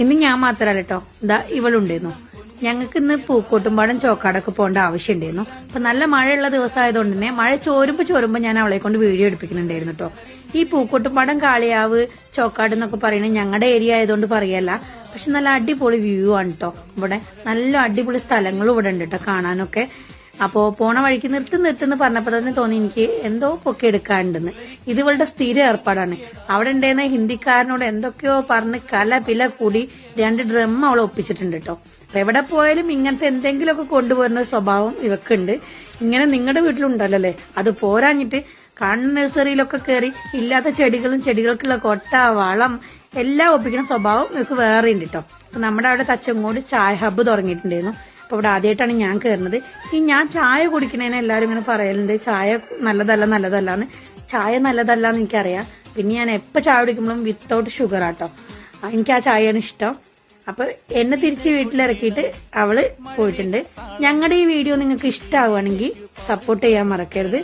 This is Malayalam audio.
ഇന്ന് ഞാൻ മാത്രല്ല കേട്ടോ ഇതാ ഇവളുണ്ടായിരുന്നു ഞങ്ങൾക്ക് ഇന്ന് പൂക്കോട്ടുംപാടം ചോക്കാടൊക്കെ പോകേണ്ട ആവശ്യമുണ്ടായിരുന്നു അപ്പൊ നല്ല മഴയുള്ള ദിവസമായതുകൊണ്ട് തന്നെ മഴ ചോരുമ്പോ ചോരുമ്പോ ഞാൻ അവളെ കൊണ്ട് വീഡിയോ എടുപ്പിക്കുന്നുണ്ടായിരുന്നു കേട്ടോ ഈ പൂക്കോട്ടുംപാടം കാളിയാവ് ചോക്കാട് എന്നൊക്കെ പറയുന്നത് ഞങ്ങളുടെ ഏരിയ ആയതുകൊണ്ട് പറയല്ല. പക്ഷെ നല്ല അടിപൊളി വ്യൂ ആണ് കേട്ടോ ഇവിടെ നല്ല അടിപൊളി സ്ഥലങ്ങളും ഇവിടെ ഉണ്ട് കേട്ടോ കാണാനൊക്കെ. അപ്പോ പോണ വഴിക്ക് നിർത്തി നിർത്തുന്ന് പറഞ്ഞപ്പോ തന്നെ തോന്നി എനിക്ക് എന്തോ പൊക്കെ എടുക്കാണ്ടെന്ന്. ഇത് ഇവളുടെ സ്ഥിര ഏർപ്പാടാണ്. അവിടെ ഉണ്ടായിരുന്ന ഹിന്ദിക്കാരനോട് എന്തൊക്കെയോ പറഞ്ഞ് കല പില കൂടി രണ്ട് ഡ്രം അവൾ ഒപ്പിച്ചിട്ടുണ്ട് കേട്ടോ അപ്പൊ എവിടെ പോയാലും ഇങ്ങനത്തെ എന്തെങ്കിലുമൊക്കെ കൊണ്ടുപോരുന്ന ഒരു സ്വഭാവം ഇവക്കുണ്ട്. ഇങ്ങനെ നിങ്ങളുടെ വീട്ടിലുണ്ടല്ലോ അത് പോരാഞ്ഞിട്ട് കണ്ണ് നഴ്സറിയിലൊക്കെ കയറി ഇല്ലാത്ത ചെടികളും ചെടികൾക്കുള്ള കൊട്ട വളം എല്ലാം ഒപ്പിക്കുന്ന സ്വഭാവം ഇവക്ക് വേറെ ഉണ്ട് കേട്ടോ നമ്മുടെ അവിടെ തച്ചങ്ങോട് ചായ ഹബ്ബ് തുടങ്ങിയിട്ടുണ്ടായിരുന്നു. അപ്പൊ ഇവിടെ ആദ്യമായിട്ടാണ് ഞാൻ കയറുന്നത് ഈ ഞാൻ ചായ കുടിക്കണേനെ എല്ലാവരും ഇങ്ങനെ പറയലുണ്ട് ചായ നല്ലതല്ല നല്ലതല്ല എന്ന് ചായ നല്ലതല്ല എന്ന് എനിക്കറിയാം. പിന്നെ ഞാൻ എപ്പ ചായ കുടിക്കുമ്പോഴും വിത്തൗട്ട് ഷുഗർ ആട്ടോ. എനിക്ക് ആ ചായയാണ് ഇഷ്ടം. അപ്പൊ എന്നെ തിരിച്ച് വീട്ടിലിറക്കിയിട്ട് അവൾ പോയിട്ടുണ്ട്. ഞങ്ങളുടെ ഈ വീഡിയോ നിങ്ങൾക്ക് ഇഷ്ടമാവുകയാണെങ്കിൽ സപ്പോർട്ട് ചെയ്യാൻ മറക്കരുത്.